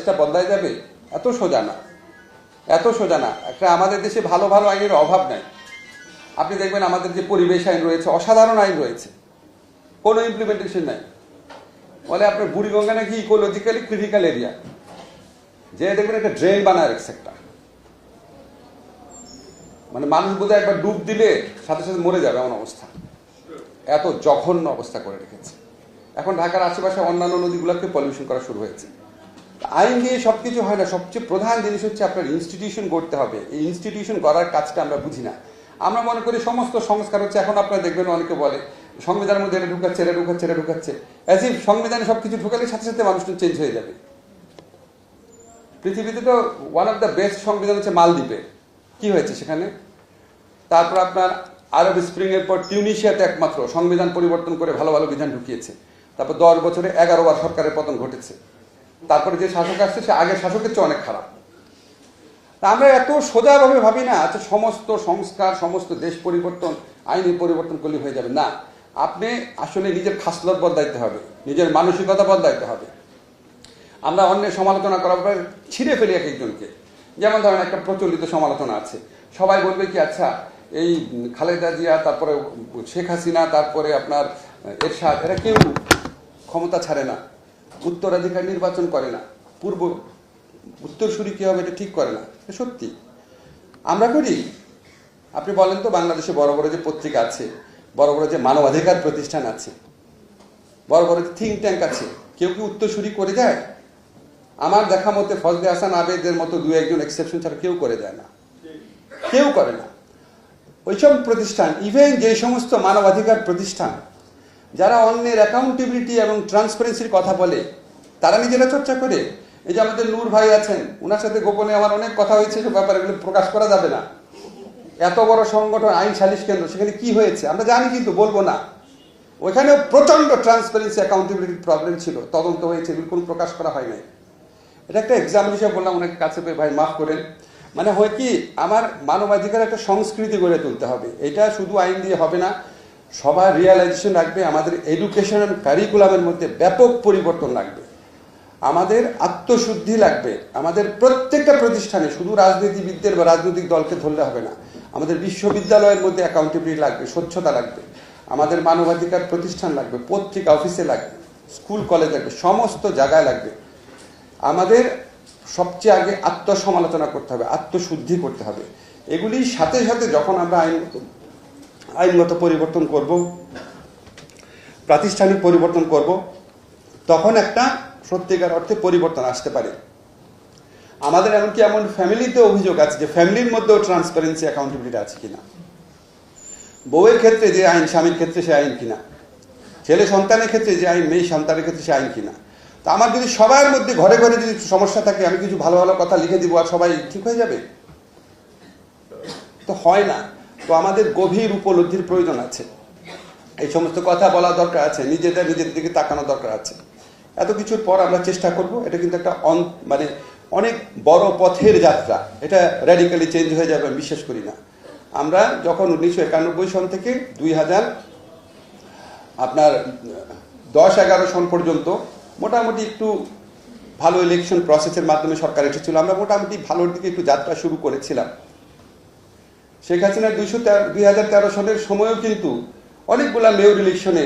দেশটা বদলায় যাবে? এত সোজা না। এত সোজা না। একটা আমাদের দেশে ভালো ভালো আইনের অভাব নাই। আপনি দেখবেন আমাদের যে পরিবেশ আইন রয়েছে, অসাধারণ আইন রয়েছে। কোনো ইমপ্লিমেন্টেশন নাই। বলে আপনার বুড়িগঙ্গা নাকি ইকোলজিক্যালি ক্রিটিক্যাল এরিয়া যে দেখবেন একটা ড্রেন বানায় রেখেছে একটা। মানে মানুষ বোধহয় একবার ডুব দিলে সাথে সাথে মরে যাবে এমন অবস্থা। এত জঘন্য অবস্থা করে রেখেছে। এখন ঢাকার আশেপাশে অন্যান্য নদীগুলোকে পলিউশন করা শুরু হয়েছে। আইন দিয়ে সবকিছু হয় না, সবচেয়ে প্রধান জিনিস হচ্ছে আপনার ইনস্টিটিউশন গড়তে হবে। এই ইনস্টিটিউশন গড়ার কাজটা আমরা বুঝি না। আমরা মনে করি সমস্ত সংস্কার হচ্ছে, এখন আপনারা দেখবেন অনেকে বলে, সংবিধানের মধ্যে এটা ঢুকাচ্ছে এটা ঢুকাচ্ছে এটা ঢুকাচ্ছে। অ্যাজ ইফ সংবিধানে সবকিছু ঢুকালে সাথে সাথে মানুষটা চেঞ্জ হয়ে যাবে। পৃথিবীতে তো ওয়ান অফ দ্য বেস্ট সংবিধান হচ্ছে মালদ্বীপে। কি হয়েছে সেখানে? তারপর আপনার আরব স্প্রিং এর পর টিউনিশিয়াতে একমাত্র সংবিধান পরিবর্তন করে ভালো ভালো বিধান ঢুকিয়েছে। তারপর দশ বছরে এগারো বার সরকারের পতন ঘটেছে। তারপরে যে শাসক আসছে, সে আগের শাসকের চেয়ে অনেক খারাপ। তা আমরা এত সোজাভাবে ভাবি না আচ্ছা সমস্ত সংস্কার, সমস্ত দেশ পরিবর্তন, আইনি পরিবর্তন করলে হয়ে যাবে। না, আপনি আসলে নিজের খাসলত বদলাইতে হবে, নিজের মানসিকতা বদলাইতে হবে। আমরা অন্যের সমালোচনা করার পরে ছিঁড়ে ফেলি এক একজনকে। যেমন ধরেন একটা প্রচলিত সমালোচনা আছে। সবাই বলবে কি আচ্ছা এই খালেদা জিয়া, তারপরে শেখ হাসিনা, তারপরে আপনার এরশাদ, এরা কেউ ক্ষমতা ছাড়ে না। উত্তরাধিকার নির্বাচন করে না। পূর্ব উত্তরসূরি কী হবে, এটা ঠিক করে না। সত্যি। আমরা করি। আপনি বলেন তো, বাংলাদেশে বড় বড় যে পত্রিকা আছে, বড় বড় যে মানবাধিকার প্রতিষ্ঠান আছে, বড় বড় যে থিঙ্ক ট্যাঙ্ক আছে, কেউ কি উত্তরসূরি করে যায়? আমার দেখা মতে ফজলে হাসান আবেদের মতো দু একজন এক্সেপশন ছাড়া কেউ করে যায় না। কেউ করে না। ওইসব প্রতিষ্ঠান ইভেন যে সমস্ত মানবাধিকার প্রতিষ্ঠান যারা অন্যের অ্যাকাউন্টেবিলিটি এবং ট্রান্সপারেন্সির কথা বলে, তারা নিজেরা চর্চা করে, এই যে আমাদের নূর ভাই আছেন ওনার সাথে গোপনে আমার অনেক কথা হয়েছে, সে ব্যাপারে এগুলো প্রকাশ করা যাবে না। এত বড় সংগঠন, আইন সালিশ কেন্দ্র, সেখানে কি হয়েছে? আমরা জানি কিন্তু, বলব না। ওইখানেও প্রচণ্ড ট্রান্সপারেন্সি অ্যাকাউন্টেবিলিটির প্রবলেম ছিল। তদন্ত হয়েছে এগুলো কোনো প্রকাশ করা হয় নাই। এটা একটা এক্সাম হিসেবে বললাম, অনেক কাছে পেয়ে ভাই মাফ করেন। মানে হয় কি, আমার মানবাধিকার একটা সংস্কৃতি গড়ে তুলতে হবে। এটা শুধু আইন দিয়ে হবে না সবার রিয়ালাইজেশন লাগবে, আমাদের এডুকেশন অ্যান্ড কারিকুলামের মধ্যে ব্যাপক পরিবর্তন লাগবে। আমাদের আত্মশুদ্ধি লাগবে, আমাদের প্রত্যেকটা প্রতিষ্ঠানে শুধু রাজনীতিবিদদের বা রাজনৈতিক দলকে ধরলে হবে না, আমাদের বিশ্ববিদ্যালয়ের মধ্যে অ্যাকাউন্টেবিলিটি লাগবে, স্বচ্ছতা লাগবে, আমাদের মানবাধিকার প্রতিষ্ঠান লাগবে, পত্রিকা অফিসে লাগবে স্কুল কলেজ লাগবে, সমস্ত জায়গায় লাগবে। আমাদের সবচেয়ে আগে আত্মসমালোচনা করতে হবে, আত্মশুদ্ধি করতে হবে। এগুলির সাথে সাথে যখন আমরা আইনগত আইনগত পরিবর্তন করব, প্রাতিষ্ঠানিক পরিবর্তন করব, তখন একটা সত্যিকার অর্থে পরিবর্তন আসতে পারে। আমাদের এমনকি এমন ফ্যামিলিতে অভিযোগ আছে যে ফ্যামিলির মধ্যেও ট্রান্সপারেন্সি অ্যাকাউন্টেবিলিটি আছে কিনা। বউয়ের ক্ষেত্রে যে আইন, স্বামীর ক্ষেত্রে সে আইন কিনা। ছেলে সন্তানের ক্ষেত্রে যে আইন, মেয়ে সন্তানের ক্ষেত্রে সে আইন কিনা। তা আমার যদি সবার মধ্যে ঘরে ঘরে যদি সমস্যা থাকে, আমি কিছু ভালো ভালো কথা লিখে দিব আর সবাই ঠিক হয়ে যাবে? তো হয় না। তো আমাদের গভীর উপলব্ধির প্রয়োজন আছে। এই সমস্ত কথা বলা দরকার আছে, নিজেদের নিজের দিকে তাকানো দরকার আছে। এত কিছুর পর আমরা চেষ্টা করব, এটা কিন্তু একটা মানে অনেক বড় পথের যাত্রা। এটা র্যাডিক্যালি চেঞ্জ হয়ে যাবে, আমি বিশ্বাস করি না। আমরা যখন উনিশশো একানব্বই সন থেকে দুই হাজার, আপনার দশ এগারো সন পর্যন্ত মোটামুটি একটু ভালো ইলেকশন প্রসেসের মাধ্যমে সরকার এসেছিল, আমরা মোটামুটি ভালোর দিকে একটু যাত্রা শুরু করেছিলাম। শেখ হাসিনার দুইশো দুই হাজার তেরো সনের সময়ও কিন্তু অনেকগুলা মেয়র ইলেকশনে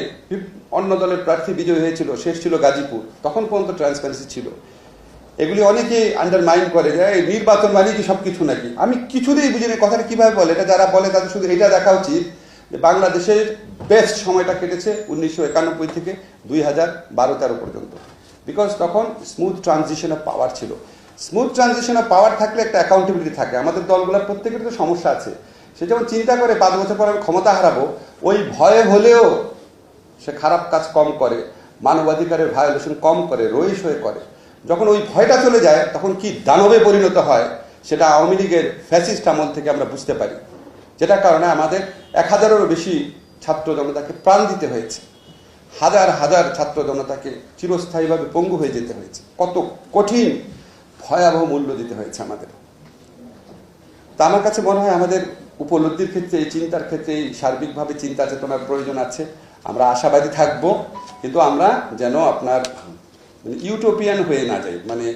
অন্য দলের প্রার্থী বিজয় হয়েছিল, শেষ ছিল গাজীপুর। তখন পর্যন্ত ট্রান্সপারেন্সি ছিল। এগুলি অনেকে আন্ডারমাইন করে যে, এই নির্বাচন মানে কি সব কিছু নাকি? আমি কিছুতেই বুঝি না কথাটা কীভাবে বলে। এটা যারা বলে তাদের শুধু এটা দেখা উচিত যে, বাংলাদেশের বেস্ট সময়টা কেটেছে উনিশশো একানব্বই থেকে দুই হাজার বারো তেরো পর্যন্ত। বিকজ তখন স্মুথ ট্রানজিশন অফ পাওয়ার ছিল। স্মুথ ট্রানজিশন অফ পাওয়ার থাকলে একটা অ্যাকাউন্টেবিলিটি থাকে। আমাদের দলগুলোর প্রত্যেকের তো সমস্যা আছে। সে যখন চিন্তা করে পাঁচ বছর পর আমি ক্ষমতা হারাবো, ওই ভয়ে হলেও সে খারাপ কাজ কম করে, মানবাধিকারের ভায়োলেশন কম করে রইস হয়ে করে। যখন ওই ভয়টা চলে যায়, তখন কি দানবে পরিণত হয়, সেটা আওয়ামী লীগের ফ্যাসিস্ট আমল থেকে আমরা বুঝতে পারি। যেটার কারণে আমাদের এক হাজারেরও বেশি ছাত্র জনতাকে প্রাণ দিতে হয়েছে। হাজার হাজার ছাত্র জনতাকে চিরস্থায়ীভাবে পঙ্গু হয়ে যেতে হয়েছে। কত কঠিন, ভয়াবহ মূল্য দিতে হয়েছে আমাদের। তা আমার কাছে মনে হয় আমাদের উপলব্ধির ক্ষেত্রে এই চিন্তার ক্ষেত্রে এই সার্বিকভাবে চিন্তা চেতনার প্রয়োজন আছে। আমরা আশাবাদী থাকব, কিন্তু আমরা যেন আপনার মানে ইউটোপিয়ান হয়ে না যাই মানে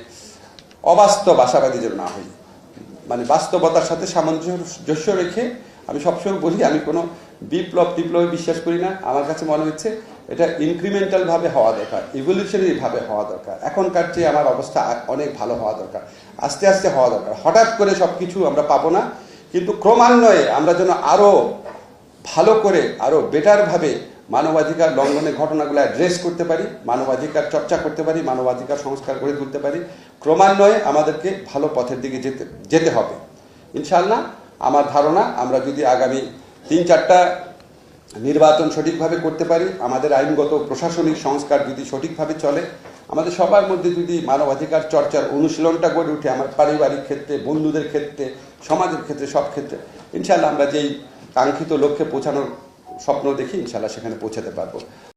অবাস্তব আশাবাদী যেন না হই। মানে বাস্তবতার সাথে সামঞ্জস্য রেখে আমি সবসময় বলি, আমি কোনো বিপ্লব টিপ্লবে বিশ্বাস করি না। আমার কাছে মনে হচ্ছে এটা ইনক্রিমেন্টালভাবে হওয়া দরকার ইভলিউশনারি ভাবে হওয়া দরকার। এখনকার চেয়ে আমার অবস্থা অনেক ভালো হওয়া দরকার, আস্তে আস্তে হওয়া দরকার। হঠাৎ করে সব কিছু আমরা পাবো না কিন্তু ক্রমান্বয়ে আমরা যেন আরও ভালো করে আরও বেটারভাবে মানবাধিকার লঙ্ঘনের ঘটনাগুলো অ্যাড্রেস করতে পারি, মানবাধিকার চর্চা করতে পারি, মানবাধিকার সংস্কার গড়ে তুলতে পারি, ক্রমান্বয়ে আমাদেরকে ভালো পথের দিকে যেতে যেতে হবে। ইনশাল্লাহ আমার ধারণা, আমরা যদি আগামী তিন চারটা নির্বাচন সঠিকভাবে করতে পারি, আমাদের আইনগত প্রশাসনিক সংস্কার যদি সঠিকভাবে চলে আমাদের সবার মধ্যে যদি মানবাধিকার চর্চার অনুশীলনটা গড়ে উঠে আমার পারিবারিক ক্ষেত্রে, বন্ধুদের ক্ষেত্রে, সমাজের ক্ষেত্রে, সব ক্ষেত্রে ইনশাল্লাহ আমরা যেই কাঙ্ক্ষিত লক্ষ্যে পৌঁছানোর স্বপ্ন দেখি ইনশাল্লাহ সেখানে পৌঁছাতে পারব।